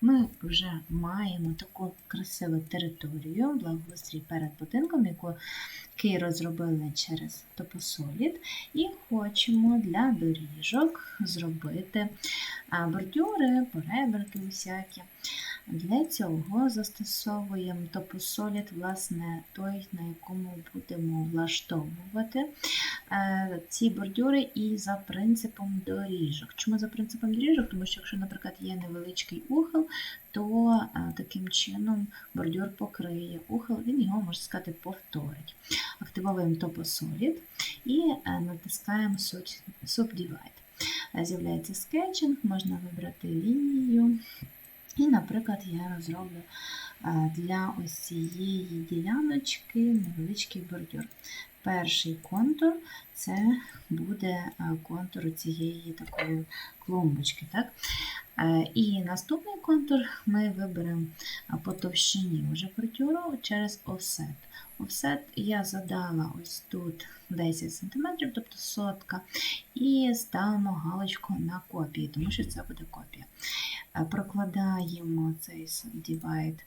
ми вже маємо таку красиву територію, благоустрій перед будинком, яку який розробили через топосолід, і хочемо для доріжок зробити бордюри, поребрики усякі. Для цього застосовуємо топосолід, власне, той, на якому будемо влаштовувати ці бордюри і за принципом доріжок. Чому за принципом доріжок? Тому що, якщо, наприклад, є невеличкий ухил, то е, таким чином бордюр покриє ухил, він його, можна сказати, повторить. Активовуємо топосолід і е, натискаємо Subdivide. Е, З'являється скетчинг, можна вибрати лінію. І, наприклад, я розроблю е, для ось цієї діляночки невеличкий бордюр. Перший контур це буде контур цієї такої клумбочки. Так? І наступний контур ми виберемо по товщині вже бордюру через offset. Offset я задала ось тут 10 см, тобто сотка, і ставимо галочку на копії, тому що це буде копія. Прокладаємо цей subdivide е,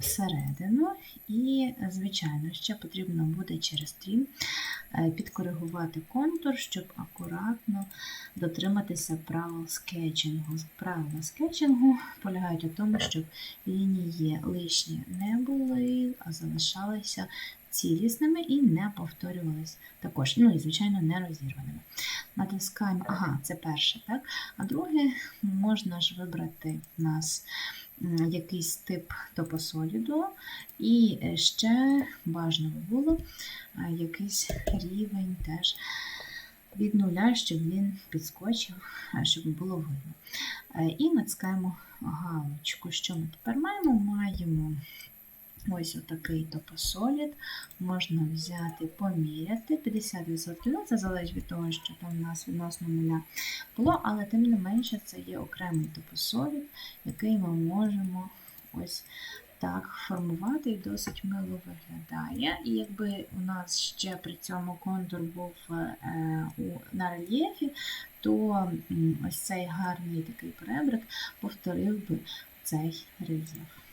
всередину, і, звичайно, ще потрібно буде через стрім е, підкоригувати контур, щоб акуратно дотриматися правил скетчингу. Правила скетчингу полягають у тому, щоб лінії лишні не були, а залишалися цілісними і не повторювались також. Ну і, звичайно, не розірваними. Натискаємо, ага, це перше, так? А друге, можна ж вибрати в нас якийсь тип топосоліду, і е, ще бажано було е, якийсь рівень теж від нуля, щоб він підскочив, е, щоб було видно. І натискаємо галочку. Що ми тепер маємо? Маємо ось отакий топосолід. Можна взяти, поміряти 50%. Ну, це залежить від того, що там у нас відносно нуля було, але тим не менше це є окремий топосолід, який ми можемо ось так формувати і досить мило виглядає. І якби у нас ще при цьому контур був е, на рельєфі, то ось цей гарний такий перебрик повторив би цей рельєф.